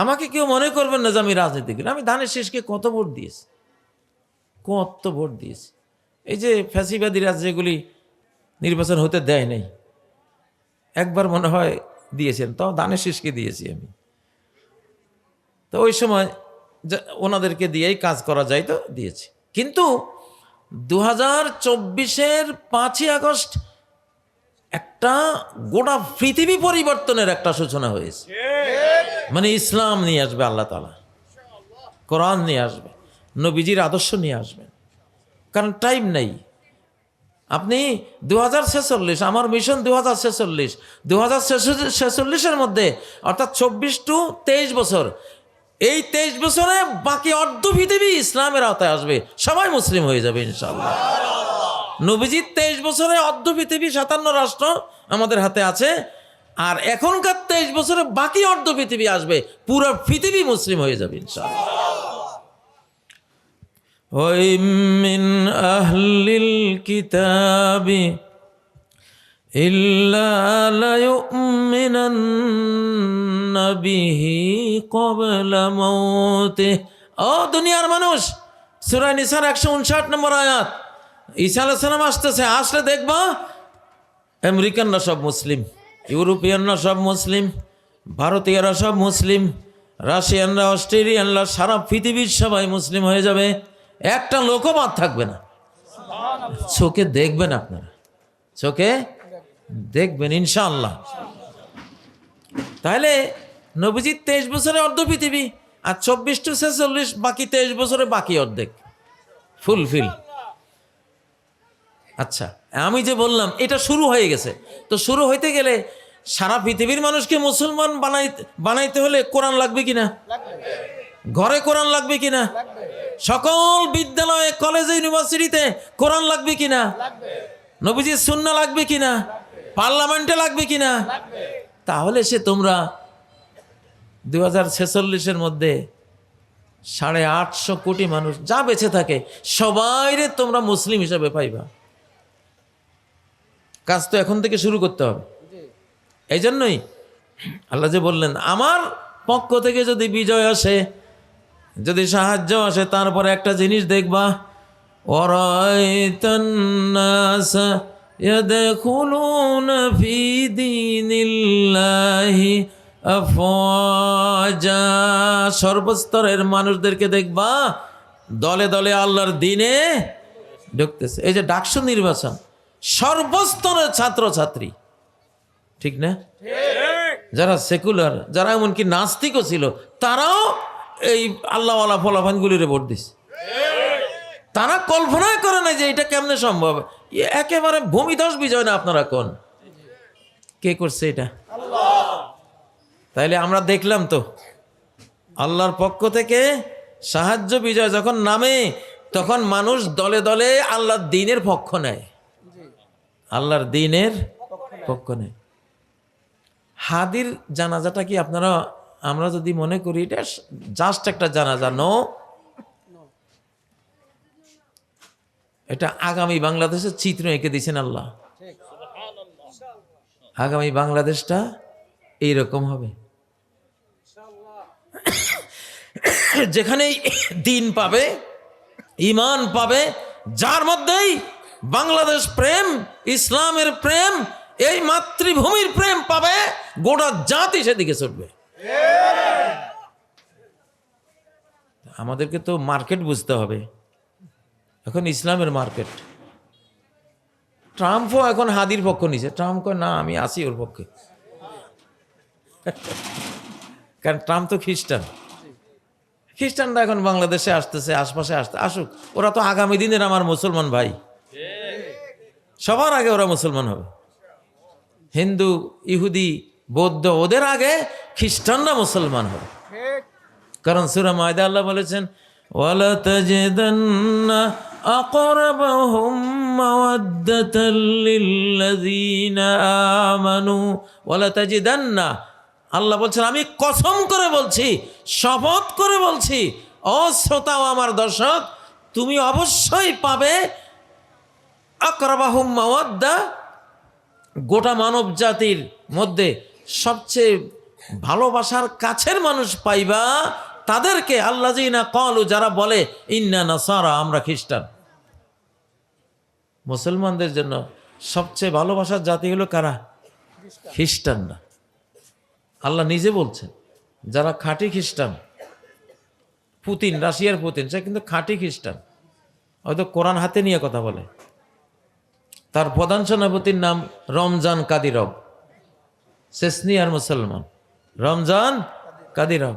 আমাকে কেউ মনে করবেন না যে আমি রাজনীতি করি। আমি ধানের শেষকে কত ভোট দিয়েছি? কত ভোট দিয়েছি? এই যে ফ্যাসিবাদীরা যেগুলি নির্বাচন হতে দেয় নাই, একবার মনে হয় দিয়েছেন, তাও দানের শেষকে দিয়েছি আমি। তো ওই সময় ওনাদেরকে দিয়েই কাজ করা যায় তো দিয়েছি। কিন্তু দু হাজার চব্বিশের পাঁচই আগস্ট একটা গোটা পৃথিবী পরিবর্তনের একটা সূচনা হয়েছে। মানে ইসলাম নিয়ে আসবে আল্লাহ তালা কোরআন নিয়ে আসবে, নবীজির আদর্শ নিয়ে আসবেন কারণ টাইম নেই। আপনি দু হাজার ছেচল্লিশ, আমার মিশন দু হাজার ছেচল্লিশ দু হাজার ছেচল্লিশের মধ্যে, অর্থাৎ চব্বিশ টু তেইশ বছর, এই তেইশ বছরে বাকি অর্ধ পৃথিবী ইসলামের আওতায় আসবে। সবাই মুসলিম হয়ে যাবে ইনশাল্লাহ নবীজির তেইশ বছরে অর্ধ পৃথিবী সাতান্ন রাষ্ট্র আমাদের হাতে আছে। আর এখনকার তেইশ বছরে বাকি অর্ধ পৃথিবী আসবে, পুরো পৃথিবী মুসলিম হয়ে যাবে আহলিল কিতাবি ও দুনিয়ার মানুষ সুরাই নিসার একশো উনষাট নম্বর আয়াত, ঈসা আলাহ সালাম আসতেছে, আসলে দেখবা আমেরিকানরা সব মুসলিম। ইউরোপিয়ানরা সব মুসলিম, ভারতীয়রা সব মুসলিম, রাশিয়ানরা, অস্ট্রেলিয়ানরা, সারা পৃথিবীর সবাই মুসলিম হয়ে যাবে। একটা লোকও বাদ থাকবে না। চোখে দেখবেন আপনারা। চোখে দেখবেন, ইনশাআল্লাহ। তাহলে নবীজিৎ তেইশ বছরে অর্ধ পৃথিবী আর চব্বিশ টু ছেচল্লিশ, বাকি তেইশ বছরে বাকি অর্ধেক। ফুলফিল আচ্ছা আমি যে বললাম, এটা শুরু হয়ে গেছে। তো শুরু হইতে গেলে সারা পৃথিবীর মানুষকে মুসলমান বানাই বানাইতে হলে কোরআন লাগবে কিনা? ঘরে কোরআন লাগবে কিনা? সকল বিদ্যালয়ে, কলেজে, ইউনিভার্সিটিতে কোরআন লাগবে কিনা? নবীজির সুন্না লাগবে কিনা? পার্লামেন্টে লাগবে কিনা? তাহলে সে তোমরা দু হাজার ছেচল্লিশের মধ্যে সাড়ে আটশো কোটি মানুষ যা বেঁচে থাকে, সবাইরে তোমরা মুসলিম হিসাবে পাইবা। কাজ তো এখন থেকে শুরু করতে হবে। এই জন্যই আল্লাহ যে বললেন আমার পক্ষ থেকে যদি বিজয় আসে যদি সাহায্য আসে তারপরে একটা জিনিস দেখবা ওরাইতান্নাস يدخلون في دين الله أفواجا সর্বস্তরের মানুষদেরকে দেখবা দলে দলে আল্লাহর দিনে ঢুকতেছে এই যে ডাকসু নির্বাচন সর্বস্তরের ছাত্র ছাত্রী ঠিক না? যারা সেকুলার যারা এমনকি নাস্তিকও ছিল তারাও এই আল্লাহওয়ালা ফলাফানগুলিরে ভোট দিছে। তারা কল্পনা করে না যে এটা কেমনে সম্ভব? একেবারে ভূমিধস বিজয় না আপনারা কোন? কে করছে এটা? তাইলে আমরা দেখলাম তো আল্লাহর পক্ষ থেকে সাহায্য বিজয় যখন নামে তখন মানুষ দলে দলে আল্লাহর দিনের পক্ষ নেয়। আল্লাহর দিনের পক্ষ নেয়। হাদির জানাজাটা কি আপনারা, আমরা যদি মনে করি, এটা জাস্ট একটা জানাজা নো এটা আগামী বাংলাদেশের চিত্র এঁকে দিয়েছেন আল্লাহ। আগামী বাংলাদেশটা এইরকম হবে। যেখানেই দিন পাবে ইমান পাবে, যার মধ্যেই বাংলাদেশ প্রেম, ইসলামের প্রেম এই মাতৃভূমির প্রেম পাবে, গোটা জাতি সেদিকে ছুটবে। আমাদেরকে তো মার্কেট বুঝতে হবে। এখন ইসলামের মার্কেট। ট্রাম্পও এখন হাদির পক্ষ নিছে। ট্রাম্প কয়, না, আমি আসি ওর পক্ষে। কারণ ট্রাম্প তো খ্রিস্টান। খ্রিস্টানরা এখন বাংলাদেশে আসতেছে, আশপাশে আসতে। আসুক, ওরা তো আগামী দিনের আমার মুসলমান ভাই। সবার আগে ওরা মুসলমান হবে। হিন্দু ইহুদি বৌদ্ধ ওদের আগে খ্রিস্টানরা মুসলমান হবে কারণ সুরা মায়দা আল্লাহ বলেছেন ওয়ালা তাজিদান্না أقربهم مودة للذين آمنوا ولا تجدن আল্লাহ বলছেন আমি কসম করে বলছি শপথ করে বলছি ও শ্রোতাও আমার দর্শক তুমি অবশ্যই পাবে আকরাবাহুম মাওয়াদ্দা গোটা মানব জাতির মধ্যে সবচেয়ে ভালোবাসার কাছের মানুষ পাইবা তাদেরকে আল্লাহ না কলু যারা বলে, ইন্না নাসারা, আমরা খ্রিস্টান। মুসলমানদের জন্য সবচেয়ে ভালোবাসার জাতি হলো কারা? খ্রিস্টানরা। আল্লাহ নিজে বলছেন, যারা খাঁটি খ্রিস্টান, পুতিন, রাশিয়ার পুতিন, সে কিন্তু খাঁটি খ্রিস্টান। হয়তো কোরআন হাতে নিয়ে কথা বলে। তার প্রধান সেনাপতির নাম রমজান কাদিরব। সেসনিয়ার মুসলমান। রমজান কাদিরব।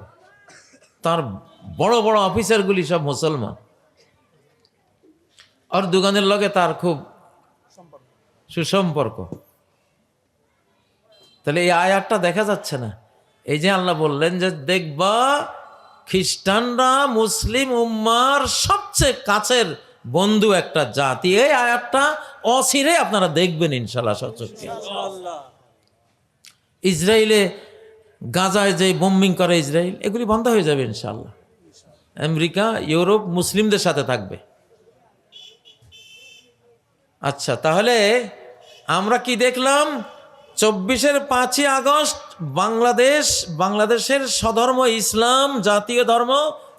তার বড় বড় অফিসারগুলি সব মুসলমান। আর দোকানের লগে তার খুব সুসম্পর্ক। তাহলে এই আয়াতটা দেখা যাচ্ছে না? এই যে আল্লাহ বললেন যে, দেখবা খ্রিস্টানরা, মুসলিম উম্মার সবচেয়ে কাছের বন্ধু একটা জাতি এই আয়াতটা অচিরে আপনারা দেখবেন ইনশাল্লাহ সচক্ষে। ইসরায়েলে গাজায় যে বোম্বিং করে ইসরায়েল এগুলি বন্ধ হয়ে যাবে ইনশাল্লাহ আমেরিকা ইউরোপ মুসলিমদের সাথে থাকবে। আচ্ছা তাহলে আমরা কি দেখলাম? চব্বিশের পাঁচই আগস্ট বাংলাদেশ বাংলাদেশের স্বধর্ম ইসলাম জাতীয় ধর্ম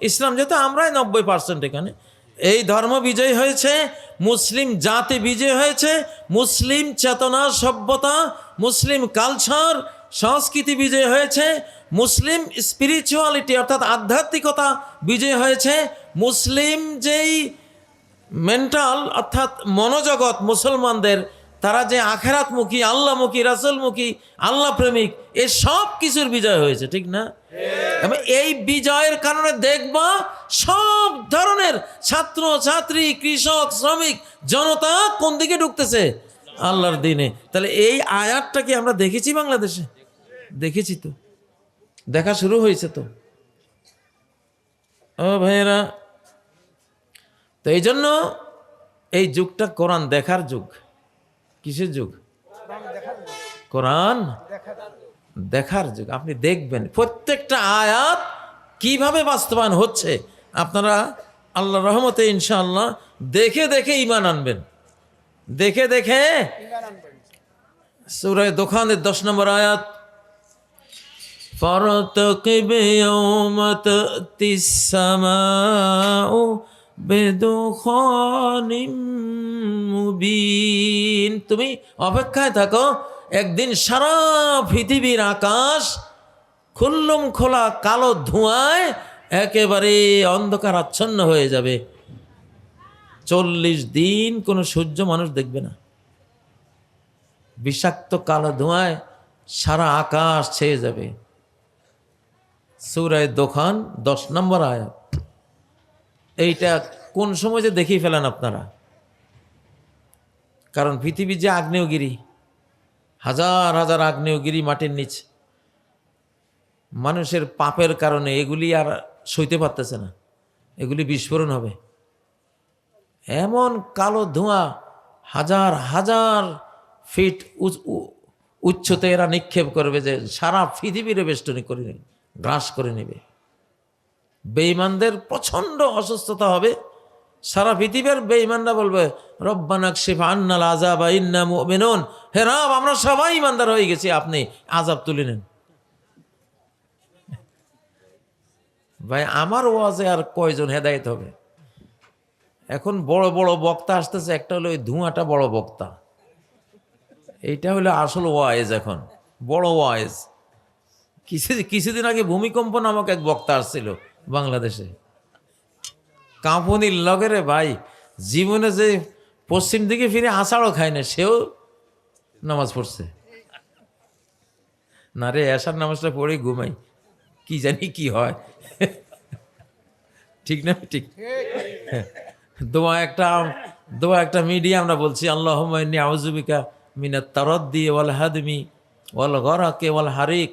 ইসলাম যেহেতু আমরাই নব্বই পার্সেন্ট এখানে এই ধর্ম বিজয় হয়েছে, মুসলিম জাতি বিজয় হয়েছে, মুসলিম চেতনা সভ্যতা, মুসলিম কালচার সংস্কৃতি বিজয় হয়েছে, মুসলিম স্পিরিচুয়ালিটি অর্থাৎ আধ্যাত্মিকতা বিজয় হয়েছে, মুসলিম যেই মেন্টাল অর্থাৎ মনোজগৎ মুসলমানদের তারা যে আখেরাতমুখী আল্লাহমুখী রাসুলমুখী আল্লাহ প্রেমিক এ সব কিছুর বিজয় হয়েছে ঠিক না? এবং এই বিজয়ের কারণে দেখবা সব ধরনের ছাত্র ছাত্রী কৃষক শ্রমিক জনতা কোন দিকে ঢুকতেছে? আল্লাহর দিনে। তাহলে এই আয়াতটা কি আমরা দেখেছি বাংলাদেশে? দেখেছি তো। দেখা শুরু হয়েছে তো। ও ভাইয়েরা তো এই জন্য এই যুগটা কোরআন দেখার যুগ। কিসের যুগ কোরআন দেখার যুগ আপনি দেখবেন প্রত্যেকটা আয়াত কিভাবে বাস্তবায়ন হচ্ছে আপনারা আল্লাহ রহমতে ইনশাআল্লাহ দেখে দেখে ইমান আনবেন দেখে দেখে সুরায় দোকানের দশ নম্বর আয়াত فارتقب يوم تأتي السماء بدخان মুবিন। তুমি অপেক্ষায় থাকো, একদিন সারা পৃথিবীর আকাশ খুল্লুম খোলা কালো ধোঁয়ায় একেবারে অন্ধকার আচ্ছন্ন হয়ে যাবে। চল্লিশ দিন কোনো সূর্য মানুষ দেখবে না। বিষাক্ত কালো ধোঁয়ায় সারা আকাশ ছেয়ে যাবে। সুরায় দোকান দশ নম্বর আয়াত। এইটা কোন সময় যে দেখিয়ে ফেলেন আপনারা? কারণ পৃথিবী যে আগ্নেয়গিরি, হাজার হাজার আগ্নেয়গিরি মাটির নিচ, মানুষের পাপের কারণে এগুলি আর সইতে পারতেছে না। এগুলি বিস্ফোরণ হবে। এমন কালো ধোঁয়া হাজার হাজার ফিট উচ্চতে এরা নিক্ষেপ করবে যে সারা পৃথিবীর বেষ্টনী করে নেবে, গ্রাস করে নেবে। বেঈমানদের প্রচণ্ড অসুস্থতা হবে। সারা পৃথিবীর বেঈমানরা বলবে রব্বানাক শিফা আন্নাল আজাব ইন্না মুমিনুন। হে রব, আমরা সবাই ইমানদার হয়ে গেছি, আপনি আজাব তুলে নেন। ভাই, আমার ওয়াজে আর কয়জন হেদায়েত হবে? এখন বড় বড় বক্তা আসতেছে, একটা হলো ওই ধোঁয়াটা বড় বক্তা। এইটা হলো আসল ওয়াইজ এখন, বড় ওয়াইজ। কিছু কিছুদিন আগে ভূমিকম্প নামক এক বক্তা আসছিল বাংলাদেশে। কাঁপনির লগেরে ভাই, জীবনে যে পশ্চিম দিকে ফিরে আষাঢ়ও খায় না, সেও নামাজ পড়ছে। না রে এসার নামাজটা পড়ে ঘুমাই, কি জানি কি হয়। ঠিক না ঠিক? দোয়া একটা দোয়া একটা মিডিয়া আমরা বলছি আল্লাহ আউজুবিকা মিনাত তারদ্দি ওয়াল হাদমি ওয়াল গরাকে ওয়াল হারিক।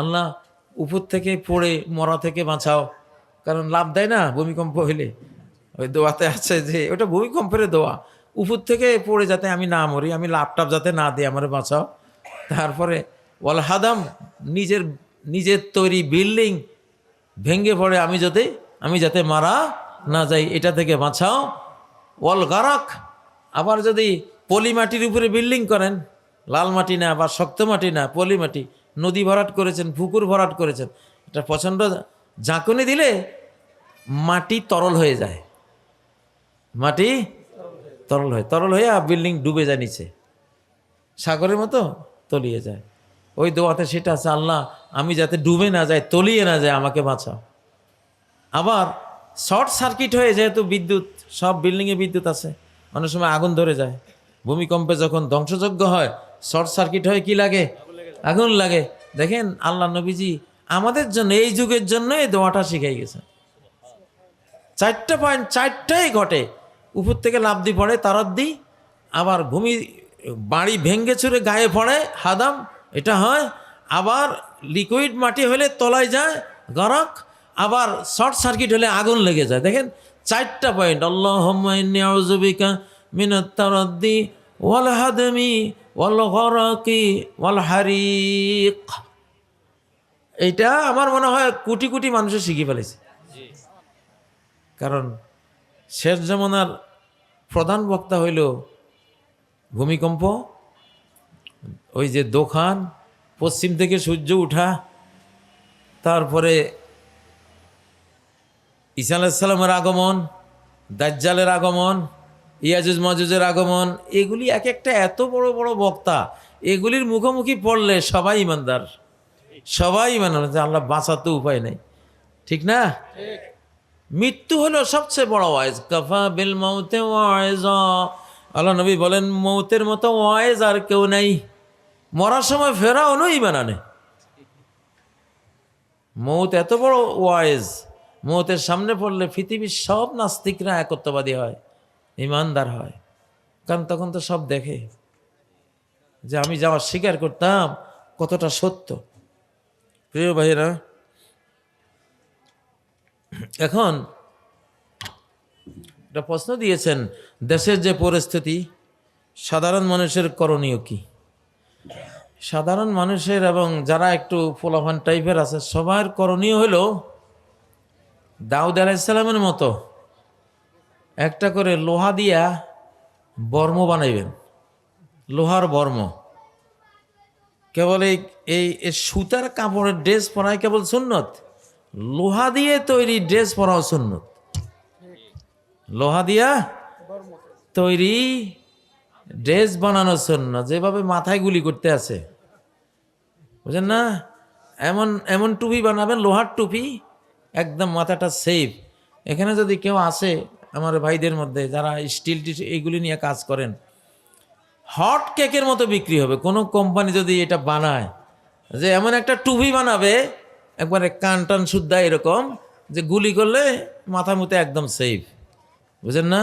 আল্লাহ, উপর থেকে পড়ে, মরা থেকে বাঁচাও। কারণ লাভ দেয় না ভূমিকম্প হইলে। ওই দোয়াতে আছে যে, ওটা ভূমিকম্পের দোয়া। উপর থেকে পড়ে যাতে আমি না মরি, আমি লাভটাপ যাতে না দিই, আমার বাঁচাও। তারপরে, ওয়াল হাদাম, নিজের নিজের তৈরি বিল্ডিং ভেঙ্গে পড়ে, আমি যাতে আমি যাতে মারা না যাই, এটা থেকে বাঁচাও। ওয়াল গারাক, আবার যদি পলি মাটির উপরে বিল্ডিং করেন, লাল মাটি না বা শক্ত মাটি না, পলি মাটি, নদী ভরাট করেছেন, পুকুর ভরাট করেছেন, এটা প্রচণ্ড ঝাঁকুনি দিলে মাটি তরল হয়ে যায়। মাটি তরল হয়। তরল হয়ে আর বিল্ডিং ডুবে যায় নিচে। সাগরের মতো তলিয়ে যায়। ওই দোয়াতে সেটা আছে, আল্লাহ, আমি যাতে ডুবে না যায় তলিয়ে না যায় আমাকে বাঁচাও। আবার শর্ট সার্কিট হয়ে যেহেতু বিদ্যুৎ, সব বিল্ডিংয়ে বিদ্যুৎ আছে। অনেক সময় আগুন ধরে যায়। ভূমিকম্পে যখন ধ্বংসযজ্ঞ হয়, শর্ট সার্কিট হয়ে কি লাগে? আগুন লাগে। দেখেন, আল্লাহ নবীজি আমাদের জন্য, এই যুগের জন্য এই দোয়াটা শিখাই গেছে। চারটা পয়েন্ট চারটাই ঘটে। উপর থেকে লাভ দিয়ে পড়ে তারার দিই, আবার ভূমি, বাড়ি ভেঙ্গে চুরে গায়ে পড়ে, হাদাম, এটা হয়। আবার লিকুইড মাটি হলে তলায় যায়, গরক, আবার শর্ট সার্কিট হলে আগুন লেগে যায়। দেখেন, চারটা পয়েন্ট আল্লাহ আউজুবিকা মিনাত্তারদ্দি ওয়াল হাদমি ওয়াল গরকি ওয়াল হারিক। এইটা আমার মনে হয় কোটি কোটি মানুষের শিখে ফেলেছে। কারণ শেষ জমানার প্রধান বক্তা হইল ভূমিকম্প, ওই যে দোকান, পশ্চিম থেকে সূর্য উঠা, তারপরে ঈসা আলাইসাল্লামের আগমন, দাজ্জালের আগমন, ইয়াজুজ মাজুজের আগমন, এগুলি এক একটা এত বড় বড় বক্তা, এগুলির মুখোমুখি পড়লে সবাই ইমানদার। সবাই ইমানদার যে আল্লাহ বাঁচাতে উপায় নেই। ঠিক না? মৃত্যু হলো সবচেয়ে বড় ওয়াইজ। কফা বিল মৌতে ওয়াইজ। আল্লাহ নবী বলেন মৌতের মতো ওয়াইজ আর কেউ নেই। মরার সময় ফেরাও নই বানানে মৌত এত বড় ওয়াইজ। মৌতের সামনে পড়লে পৃথিবীর সব নাস্তিকরা একত্ববাদী হয় ইমানদার হয়। কারণ তখন তো সব দেখে যে আমি যা স্বীকার করতাম, কতটা সত্য। প্রিয় ভাইরা এখন একটা প্রশ্ন দিয়েছেন, দেশের যে পরিস্থিতি, সাধারণ মানুষের করণীয় কি? সাধারণ মানুষের এবং যারা একটু ফোলাফান টাইপের আছে, সবার করণীয় হলো দাউদ আলাইসালামের মতো একটা করে লোহা দিয়া বর্ম বানাইবেন। লোহার বর্ম। কেবল এই এই সুতার কাপড়ের ড্রেস পরাই কেবল সুন্নত? লোহা দিয়ে তৈরি ড্রেস পরাও সুন্নত? লোহা দিয়া তৈরি ড্রেস বানানোর জন্য যেভাবে মাথায় গুলি করতে আছে। বুঝেন না? এমন এমন টুপি বানাবেন, লোহার টুপি, একদম মাথাটা সেফ এখানে যদি কেউ আসে, আমার ভাইদের মধ্যে, যারা স্টিল টিল এইগুলি নিয়ে কাজ করেন হট কেকের মতো বিক্রি হবে। কোনো কোম্পানি যদি এটা বানায় যে এমন একটা টুপি বানাবে একবারে কান টান শুদ্ধা এরকম যে গুলি করলে মাথা মুতে একদম সেফ বুঝেন না?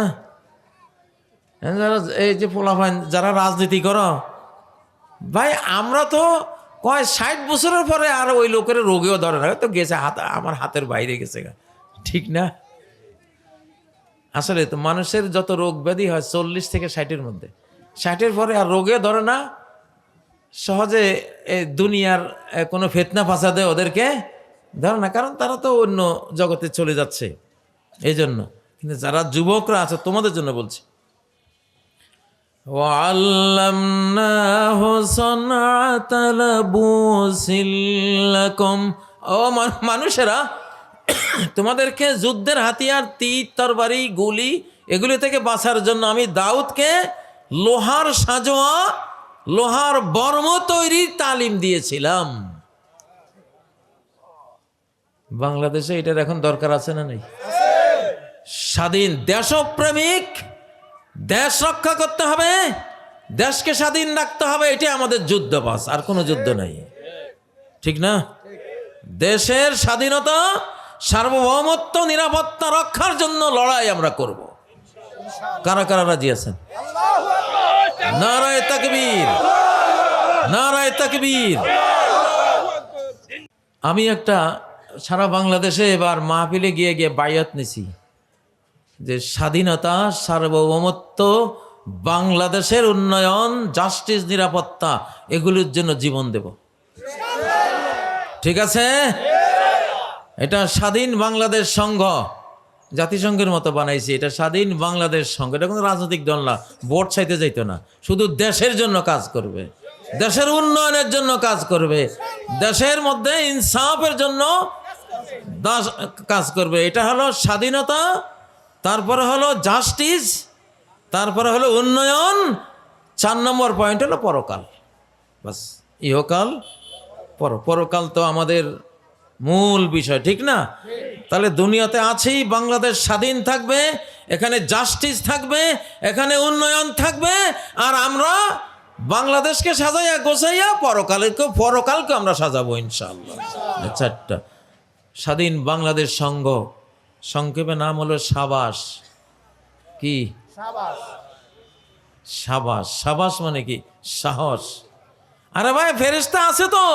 হ্যাঁ, যারা এই যে পোলাফাইন যারা রাজনীতি করো ভাই আমরা তো কয় ষাট বছরের পরে আর ওই লোকের রোগেও ধরে না তো গেছে হাত আমার হাতের বাইরে গেছে ঠিক না? আসলে তো মানুষের যত রোগ ব্যাধি হয় চল্লিশ থেকে ষাটের মধ্যে। ষাটের পরে আর রোগে ধরে না, সহজে দুনিয়ার কোনো ফেতনা ফাসাদে ওদেরকে ধরে না। কারণ তারা তো অন্য জগতে চলে যাচ্ছে। এই জন্য কিন্তু যারা যুবকরা আছে, তোমাদের জন্য বলছে। ও মানুষেরা, তোমাদেরকে যুদ্ধের হাতিয়ার, তীর, তরবারি, গুলি, এগুলি থেকে বাঁচার জন্য আমি দাউদকে লোহার সাজোয়া, লোহার বর্ম তৈরির তালিম দিয়েছিলাম। বাংলাদেশে এটার এখন দরকার আছে না নেই? স্বাধীন দেশপ্রেমিক দেশ রক্ষা করতে হবে, দেশকে স্বাধীন রাখতে হবে এটি আমাদের যুদ্ধ বাস, আর কোনো যুদ্ধ নাই। ঠিক না? দেশের স্বাধীনতা, সার্বভৌমত্ব, নিরাপত্তা রক্ষার জন্য লড়াই আমরা করব। কারা কারা রাজি আছেন? নারায় তাকবীর। নারায় তাকবীর। আমি একটা সারা বাংলাদেশে এবার মাহফিলে গিয়ে গিয়ে বায়াত নিছি যে স্বাধীনতা সার্বভৌমত্ব বাংলাদেশের উন্নয়ন জাস্টিস নিরাপত্তা এগুলির জন্য জীবন দেব। ঠিক আছে? এটা স্বাধীন বাংলাদেশ সংঘ। জাতিসংঘের মতো বানাইছি, এটা স্বাধীন বাংলাদেশ সংঘ। এটা কোনো রাজনৈতিক দল না, ভোট চাইতে যাইতো না। শুধু দেশের জন্য কাজ করবে, দেশের উন্নয়নের জন্য কাজ করবে, দেশের মধ্যে ইনসাফের জন্য দাস- কাজ করবে। এটা হলো স্বাধীনতা, তারপরে হলো জাস্টিস, তারপরে হলো উন্নয়ন, চার নম্বর পয়েন্ট হলো পরকাল। বাস, ইহকাল, পর, পরকাল তো আমাদের মূল বিষয় ঠিক না? তাহলে দুনিয়াতে আছেই বাংলাদেশ স্বাধীন থাকবে এখানে জাস্টিস থাকবে এখানে উন্নয়ন থাকবে আর আমরা বাংলাদেশকে সাজাইয়া গোছাইয়া পরকালকে পরকালকে আমরা সাজাবো ইনশাল্লাহ চারটা। স্বাধীন বাংলাদেশ সংঘ সংক্ষেপে নাম হলো সাবাস। কি? সাবাস। সাবাস মানে কি? সাহস। আরে ভাই ফেরেস্তা আছে তো।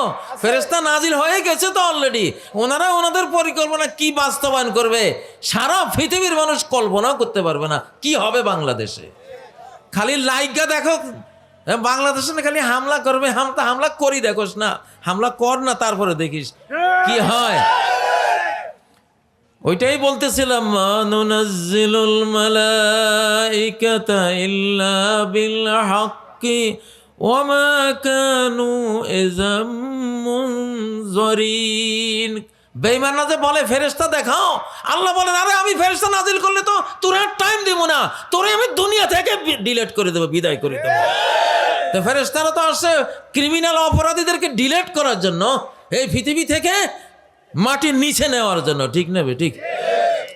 ফেরেস্তা নাজিল হয়ে গেছে তো অলরেডি ওনারা ওনাদের পরিকল্পনা কি বাস্তবায়ন করবে সারা পৃথিবীর মানুষ কল্পনাও করতে পারবে না কি হবে বাংলাদেশে। খালি লাইকা দেখো বাংলাদেশে না খালি হামলা করবে হামলা হামলা করি দেখোস না হামলা কর না তারপরে দেখিস কি হয়। ওইটাই বলতেছিলাম মালাইকাতা ইল্লা বিল হাক্কি ওমা কানু ইযাম মুনজরিন বেঈমানরা যে বলে, ফেরেশতা দেখাও। আল্লাহ বলেন, আরে, আমি ফেরেশতা নাজিল করলে তো তোরা টাইম দিব না। তোরে আমি দুনিয়া থেকে ডিলিট করে দেবো, বিদায় করে দেবো। তো ফেরেশতারা তো আসছে ক্রিমিনাল অপরাধীদেরকে ডিলেট করার জন্য, এই পৃথিবী থেকে মাটির নিচে নেওয়ার জন্য। ঠিক নেবে ঠিক?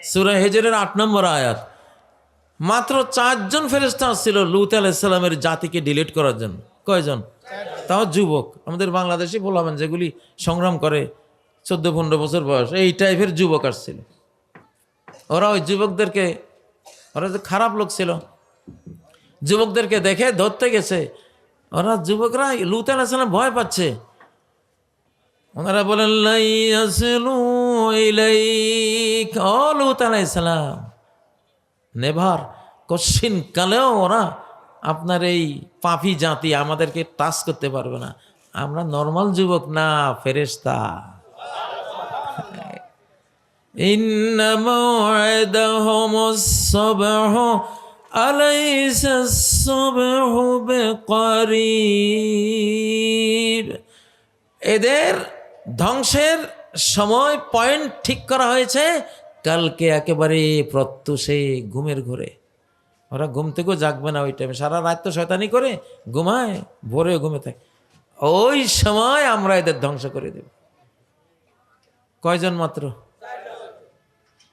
সুরা হেজরের আট নম্বর আয়াত। মাত্র চারজন ফেরেস্তা ছিল লুত আলাইসাল্লামের জাতিকে ডিলেট করার জন্য। কয়জন? তাও যুবক। আমাদের বাংলাদেশি বলাবেন যেগুলি সংগ্রাম করে চোদ্দ, পনেরো বছর বয়স, এই টাইপের যুবক আসছিল। ওরা ওই যুবকদেরকে, ওরা খারাপ লোক ছিল, যুবকদেরকে দেখে ধরতে গেছে। ওরা যুবকরা লুত আলাইসাল্লাম ভয় পাচ্ছে। ওনারা বলেন ইলাইক। আলাইসালাম নেভার কশিন কালেও ওরা আপনার এই পাপি জাতি আমাদেরকে টাচ করতে পারবে না আমরা নর্মাল যুবক না ফেরেস্তা إنما الصبح أليس الصبح بقريب এদের ধ্বংসের সময় পয়েন্ট ঠিক করা হয়েছে কালকে একেবারে প্রত্যুষে ঘুমের ঘরে ওরা ঘুম থেকেও জাগবে না ওই টাইমে সারা রাত তো শয়তানি করে, ঘুমায়, ভোরে ঘুমে থাকে। ওই সময় আমরা এদের ধ্বংস করে দেব। কয়জন মাত্র?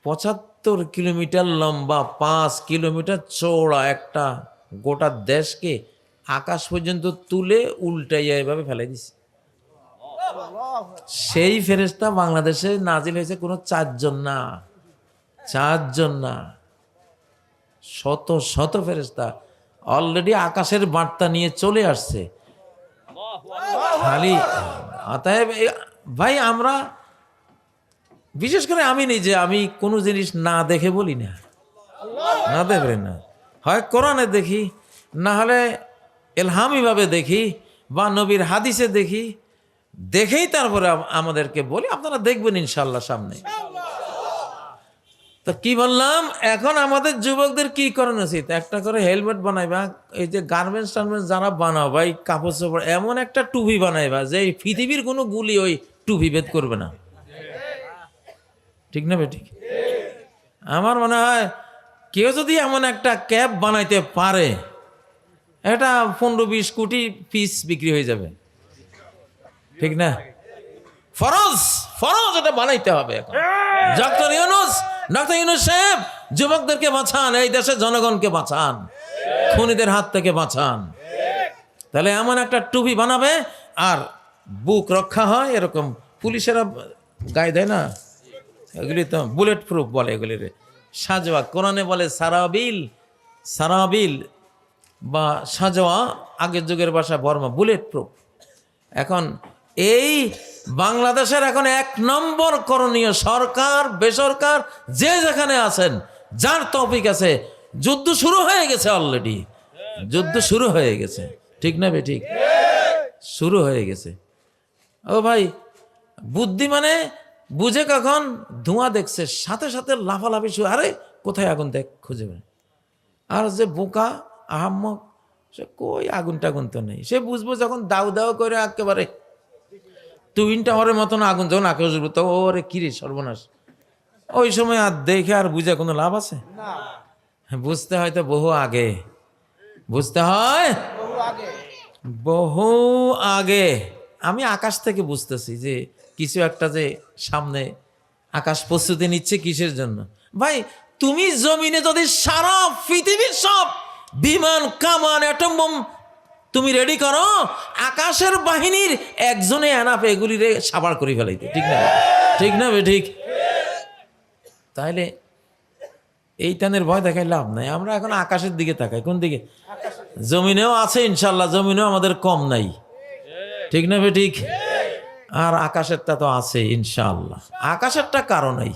পঁচাত্তর কিলোমিটার লম্বা, পাঁচ কিলোমিটার চৌড়া একটা গোটা দেশকে আকাশ পর্যন্ত তুলে উল্টাইয়া এভাবে ফেলে দিছে। সেই ফেরেস্তা বাংলাদেশে নাজিল হয়েছে কোনো চারজন না চারজন না। শত শত ফেরেস্তা অলরেডি আকাশের বার্তা নিয়ে চলে আসছে। খালি, অতএব ভাই, আমরা, বিশেষ করে আমি নিজে আমি কোনো জিনিস না দেখে বলি না। না দেখবে না। হয় কোরআনে দেখি, না হলে এলহামিভাবে দেখি, বা নবীর হাদিসে দেখি, দেখেই তারপরে আমাদেরকে বলি। আপনারা দেখবেন ইনশাল্লাহ সামনে। তো কি বললাম? এখন আমাদের যুবকদের কি করানো উচিত? একটা করে হেলমেট বানাইবা, এই যে গার্মেন্টস টার্মেন্টস যারা বানাও ভাই, কাপড় চোপড়, এমন একটা টুপি বানাইবা যে এই পৃথিবীর কোনো গুলি ওই টুপি ভেদ করবে না। ঠিক না বেঠিক আমার মনে হয় কেউ যদি এমন একটা ক্যাব বানাইতে পারে, এটা পনেরো বিশ কোটি পিস বিক্রি হয়ে যাবে। ঠিক না? ফরজ ফরজ এটা বানাইতে হবে এখন। ডক্টর ইউনুস ডক্টর ইউনুস সাহেব, যুবকদেরকে বাঁচান, এই দেশের জনগণকে বাঁচান, খুনিদের হাত থেকে বাঁচান। তাহলে এমন একটা টুপি বানাবে, আর বুক রক্ষা হয়, এরকম পুলিশেরা গায়ে দেয় না? এগুলি তো বুলেট প্রুফ বলে এগুলির। সাজোয়া, কোরআনে বলে সারাবিল সারাবিল বা সাজোয়া, আগের যুগের ভাষা বর্মা বুলেট প্রুফ এখন এই বাংলাদেশের এখন এক নম্বর করণীয় সরকার, বেসরকার, যে যেখানে আছেন, যার টপিক আছে। যুদ্ধ শুরু হয়ে গেছে অলরেডি যুদ্ধ শুরু হয়ে গেছে। ঠিক না বে, ঠিক? শুরু হয়ে গেছে। ও ভাই, বুদ্ধি মানে বুঝে কখন ধোঁয়া দেখছে, সাথে সাথে লাফালাফি শুরু আরে, কোথায় আগুন দেখ, খুঁজে। আর যে বোকা, আহাম্মক, সে কই আগুন টাগুন তো নেই? সে বুঝব যখন দাউ দাউ করে একেবারে টুইন টাওয়ারের মতন আগুন যখন আকাশ উঠবে তো ওরে কিরে সর্বনাশ। ওই সময় আর দেখে আর বুঝে কোনো লাভ আছে? বুঝতে হয় তো বহু আগে। বুঝতে হয়? বহু আগে। আমি আকাশ থেকে বুঝতেছি যে কিছু একটা যে সামনে আকাশ প্রস্তুতি নিচ্ছে কিসের জন্য। ভাই, তুমি জমিনে যদি সারা পৃথিবীর সব বিমান, কামান, অ্যাটম বোম তুমি রেডি করো? আকাশের বাহিনীর একজনে এনাফ এগুলিরে সাবার করে ফেলাইতে। ঠিক না ঠিক না বে? ঠিক? তাহলে এই টানের ভয় দেখাই লাভ নাই। আমরা এখন আকাশের দিকে তাকাই। কোন দিকে? জমিনেও আছে ইনশাল্লাহ, জমিনেও আমাদের কম নাই। ঠিক না বে? ঠিক? আর আকাশেরটা তো আছে ইনশাল্লাহ। আকাশেরটা কারও নাই।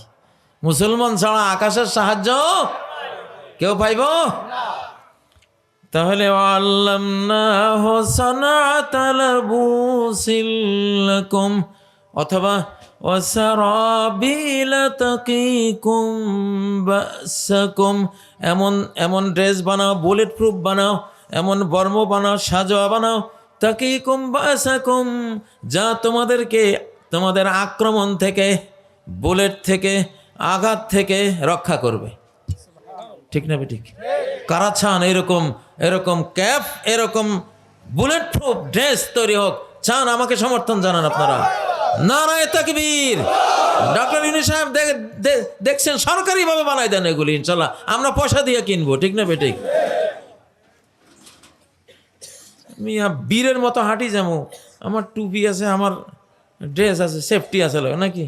মুসলমান ছাড়া আকাশের সাহায্য কেউ পাইব? তাহলে আল্লামনাহু সানাতাল বুসিল্লাকুম অথবা ওয়াসারাবিল তাকিকুম বাসাকুম। এমন এমন ড্রেস বানাও বুলেট প্রুফ বানাও, এমন বর্ম বানাও, সাজোয়া বানাও, তাকিকুম বাসাকুম, যা তোমাদেরকে তোমাদের আক্রমণ থেকে, বুলেট থেকে, আঘাত থেকে রক্ষা করবে। ঠিক না ঠিক কারা চান এরকম এরকম ক্যাপ এরকম বুলেট প্রুফ ড্রেস তৈরি হোক। চান, আমাকে সমর্থন জানান আপনারা। নারায় তাকবীর। ডক্টর ইউনি সাহেব দেখছেন, সরকারিভাবে বানাই দেন এগুলি, ইনশাল্লাহ। আমরা পয়সা দিয়ে কিনবো, ঠিক না বেঠিক? মিয়া, বীরের মতো হাঁটি যাব। আমার টুপি আছে, আমার ড্রেস আছে, সেফটি আছে নাকি?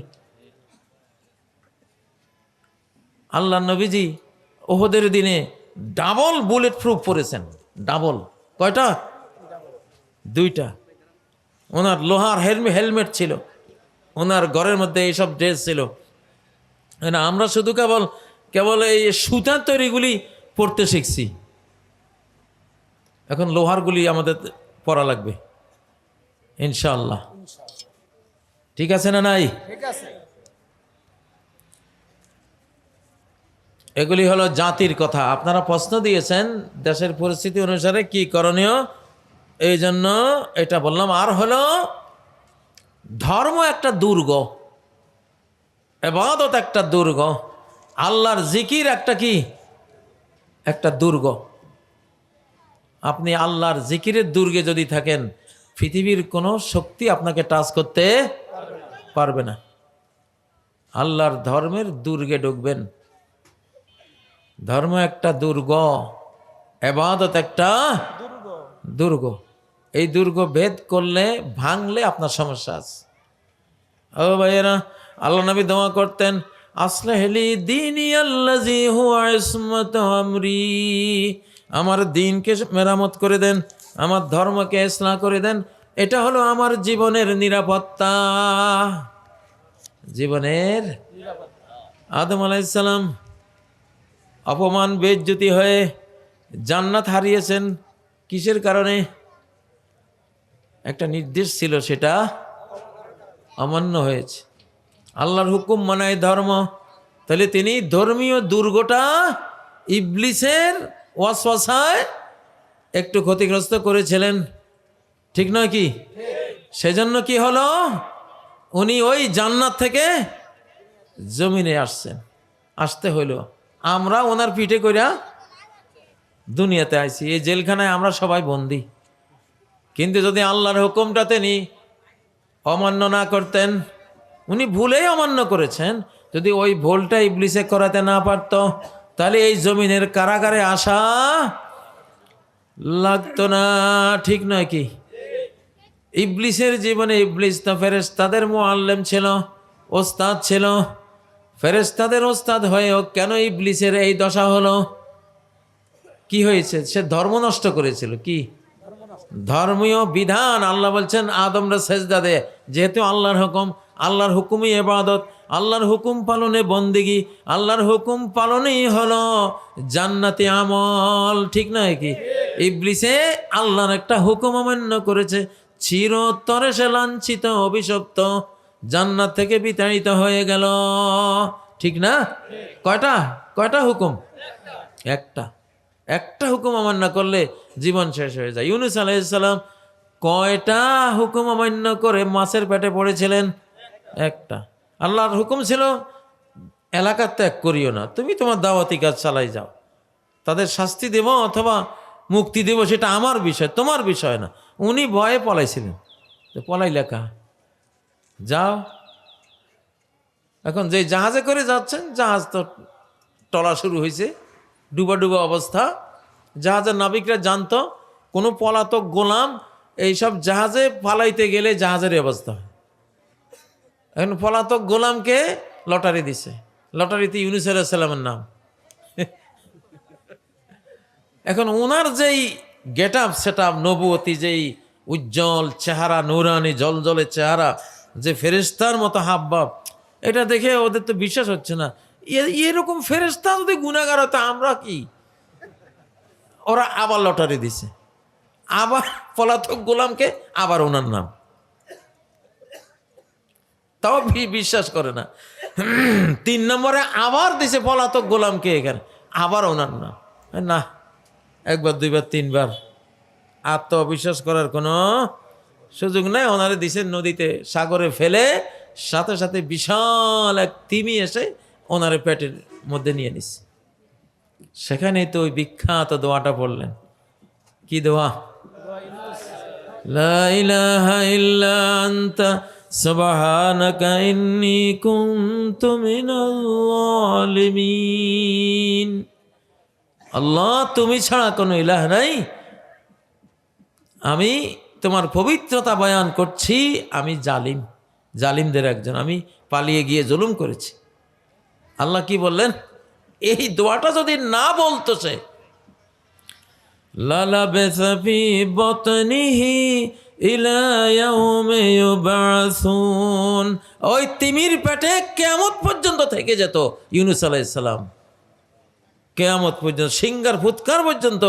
আল্লাহ নবীজি ওহদের দিনে ডাবল বুলেট প্রুফ পরেছেন। ডাবল। কয়টা? দুইটা। ওনার লোহার হেলমে হেলমেট ছিল। ওনার ঘরের মধ্যে এইসব ড্রেস ছিল। না, আমরা শুধু কেবল কেবল এই সুতার তৈরিগুলি পড়তে শিখছি। এখন লোহারগুলি আমাদের পড়া লাগবে। ইনশাল্লাহ ঠিক আছে না নাই? ঠিক আছে। এগুলি হলো জাতির কথা। আপনারা প্রশ্ন দিয়েছেন দেশের পরিস্থিতি অনুসারে কি করণীয়? এই জন্য এটা বললাম, আর হলো ধর্ম একটা দুর্গ, এবাদত একটা দুর্গ, আল্লাহর জিকির একটা কি? একটা দুর্গ। আপনি আল্লাহর জিকিরের দুর্গে যদি থাকেন, পৃথিবীর কোনো শক্তি আপনাকে টাচ করতে পারবে না। আল্লাহর ধর্মের দুর্গে ঢুকবেন। ধর্ম একটা দুর্গ, এবাদত একটা দুর্গ। এই দুর্গ ভেদ করলে, ভাঙলে আপনার সমস্যা আছে। ও ভাইয়েরা, আল্লাহ নবী দোয়া করতেন আসলে হেলি দিন আল্লাজি আমরি। আমার দিনকে মেরামত করে দেন, আমার ধর্মকে ইসলাম করে দেন। এটা হলো আমার জীবনের নিরাপত্তা। জীবনের আদম আলাইসালাম অপমান বেজ্জতি হয়ে জান্নাত হারিয়েছেন। কিসের কারণে? একটা নির্দেশ ছিল, সেটা অমান্য হয়েছে। আল্লাহর হুকুম মানায় ধর্ম। তাহলে তিনি ধর্মীয় দুর্গটা ইবলিসের ওয়াসওয়াসায় একটু ক্ষতিগ্রস্ত করেছিলেন। ঠিক নয় কি? সেজন্য কি হলো? উনি ওই জান্নাত থেকে জমিনে আসছেন। আসতে হইল। আমরা ওনার পিঠে কইরা দুনিয়াতে আইছি, এই জেলখানায় আমরা সবাই বন্দি। কিন্তু যদি আল্লাহর হুকুমটা তিনি অমান্য না করতেন, উনি ভুলেই অমান্য করেছেন। যদি ওই ভুলটা ইবলিসে করাতে না পারত, তাহলে এই জমিনের কারাগারে আসা লাগতো না, ঠিক নয় কি? ইবলিসের জীবনে ইবলিস তো ফেরেস্তাদের মোয়াল্লেম ছিল, ওস্তাদ ছিল ফেরেস্তাদের ওস্তাদ হয়েও কেন ইবলিসের এই দশা হলো? কি হয়েছে? সে ধর্ম নষ্ট করেছিল, কি? ধর্মীয় বিধান, আল্লাহ বলছেন, আদমরা সেজদা দে। যেহেতু আল্লাহর হুকুম, আল্লাহর হুকুমই এবাদত আল্লাহর হুকুম পালনে বন্দিগি, আল্লাহর হুকুম পালনেই হলো জান্নাতি আমল। ঠিক নয় কি? ইবলিসে আল্লাহর একটা হুকুম অমান্য করেছে, চিরতরে সে লাঞ্ছিত, অভিশপ্ত। জান্নাত থেকে বিতাড়িত হয়ে গেল। ঠিক না? কয়টা? কয়টা হুকুম? একটা। একটা হুকুম অমান্য করলে জীবন শেষ হয়ে যায়। ইউনুস আলাইসাল্লাম কয়টা হুকুম অমান্য করে মাছের পেটে পড়েছিলেন? একটা। আল্লাহর হুকুম ছিল, এলাকা ত্যাগ করিও না। তুমি তোমার দাওয়াতি কাজ চালাই যাও। তাদের শাস্তি দেব অথবা মুক্তি দেব সেটা আমার বিষয়, তোমার বিষয় না। উনি ভয়ে পলাইছিলেন। পলাই লেখা যাও। এখন যে জাহাজে করে যাচ্ছেন, জাহাজ তো টলা শুরু হয়েছে, ডুবা ডুবা অবস্থা। জাহাজের নাবিকরা জানতো, কোনো পলাতক গোলাম এইসব জাহাজে পালাইতে গেলে জাহাজের অবস্থা এখন পলাতক গোলামকে লটারি দিছে। লটারিতে ইউনুস আলাইসাল্লামের নাম। এখন ওনার যেই গেট আপ সেট আপ নবুয়তি যেই উজ্জ্বল চেহারা, নৌরানি, জলজলে চেহারা যে ফেরেস্তার মতো হাবভাব এটা দেখে ওদের তো বিশ্বাস হচ্ছে না। এরকম ফেরেস্তা যদি গুণাগার হতো আমরা কি? ওরা আবার লটারি দিছে। আবার পলাতক গোলামকে আবার ওনার নাম। তাও বিশ্বাস করে না। তিন নম্বরে আবার দিছে পলাতক গোলামকে এখানে। আবার ওনার নাম। না, একবার, দুইবার, তিনবার। অবিশ্বাস করার কোনো সুযোগ নাই ওনারে দিছে নদীতে সাগরে ফেলে সাথে সাথে বিশাল এক তিমি এসে ওনারে পেটের মধ্যে নিয়ে নিস সেখানেই তো ওই বিখ্যাত দোয়াটা পড়লেন কি দোয়া لا إله إلا أنت سبحانك إني كنت من الظالمين আল্লাহ তুমি ছাড়া কোনো ইলাহ নাই আমি তোমার পবিত্রতা বয়ান করছি, আমি জালিম, জালিমদের একজন, আমি পালিয়ে গিয়ে জুলুম করেছি। আল্লাহ কি বললেন? এই দোয়াটা যদি না বলতো সে লালা বেসাফি বতনিহি ওই তিমির পেটে কেমন পর্যন্ত থেকে যেত ইউনুস আলাইসাল্লাম কেয়ামত পর্যন্ত, সিঙ্গার ফুৎকার পর্যন্ত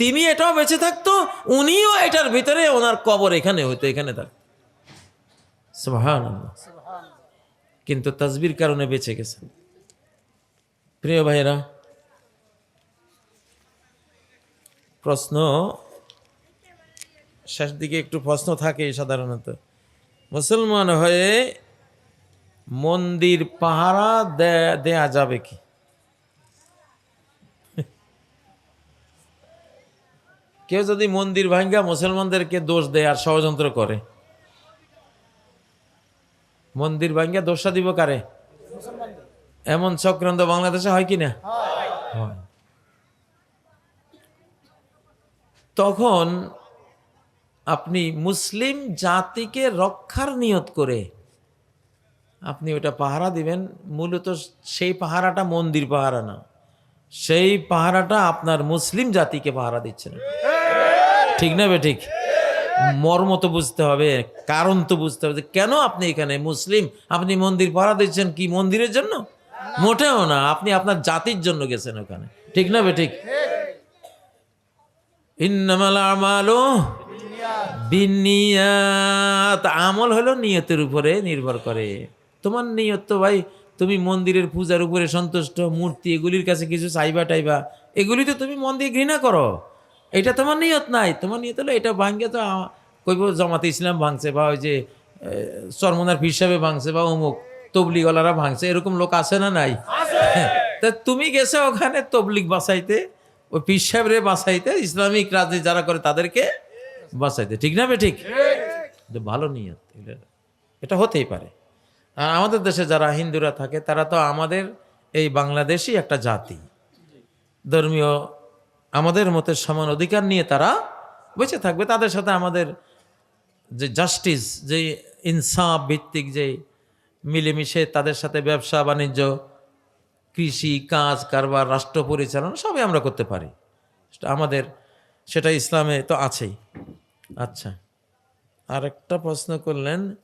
তিনি এটাও বেঁচে থাকতো, উনিও এটার ভিতরে ওনার কবর এখানে হইতো, এখানে থাকতো কিন্তু তাজবির কারণে বেঁচে গেছেন। প্রিয় ভাইরা প্রশ্ন, শেষ দিকে একটু প্রশ্ন থাকে সাধারণত। মুসলমান হয়ে মন্দির পাহারা দেয়া যাবে কি? কেউ যদি মন্দির ভাঙ্গা মুসলমানদেরকে দোষ দেয় আর ষড়যন্ত্র করে। মন্দির ভাঙ্গা দোষটা দিব কারে? এমন চক্রান্ত বাংলাদেশে হয় কি না? তখন আপনি মুসলিম জাতিকে রক্ষার নিয়ত করে আপনি ওটা পাহারা দিবেন। মূলত সেই পাহারাটা মন্দির পাহারা না। সেই পাহারাটা আপনার মুসলিম জাতিকে পাহারা দিচ্ছেন ঠিক না বে ঠিক? মর্ম তো বুঝতে হবে, কারণ তো বুঝতে হবে কেন আপনি এখানে মুসলিম? আপনি মন্দির পাহারা দিচ্ছেন কি মন্দিরের জন্য? মোটেও না, আপনি আপনার জাতির জন্য গেছেন ওখানে। ঠিক না বে ঠিক? ইন্নামাল আমল হলো নিয়তের উপরে নির্ভর করে। তোমার নিয়ত তো ভাই, তুমি মন্দিরের পূজার উপরে সন্তুষ্ট, মূর্তি, এগুলির কাছে কিছু চাইবা টাইবা, এগুলি তো তুমি মন দিয়ে ঘৃণা করো। এটা তোমার নিয়ত নাই। তোমার নিয়ত হলো এটা ভাঙ্গে তো কইব জামাতে ইসলাম ভাঙছে বা ওই যে চরমনার সাহেবে ভাঙছে বা অমুক তবলিগলারা ভাঙছে এরকম লোক আছে না নাই? তা তুমি গেছো ওখানে তবলিক বাঁচাইতে ওই পীর সাহেবরে বাঁচাইতে ইসলামিক রাজনীতি যারা করে তাদেরকে বাঁচাইতে। ঠিক না বে ঠিক? ভালো নিয়ত এটা- এটা হতেই পারে। আর আমাদের দেশে যারা হিন্দুরা থাকে তারা তো আমাদের এই বাংলাদেশই একটা জাতি। ধর্মীয় আমাদের মতে সমান অধিকার নিয়ে তারা বেঁচে থাকবে। তাদের সাথে আমাদের যে জাস্টিস যে ইনসাফ ভিত্তিক যে মিলেমিশে তাদের সাথে ব্যবসা, বাণিজ্য, কৃষি, কাজ, কারবার, রাষ্ট্র পরিচালনা সবই আমরা করতে পারি। আমাদের, সেটা ইসলামে তো আছেই। আচ্ছা আর একটা প্রশ্ন করলেন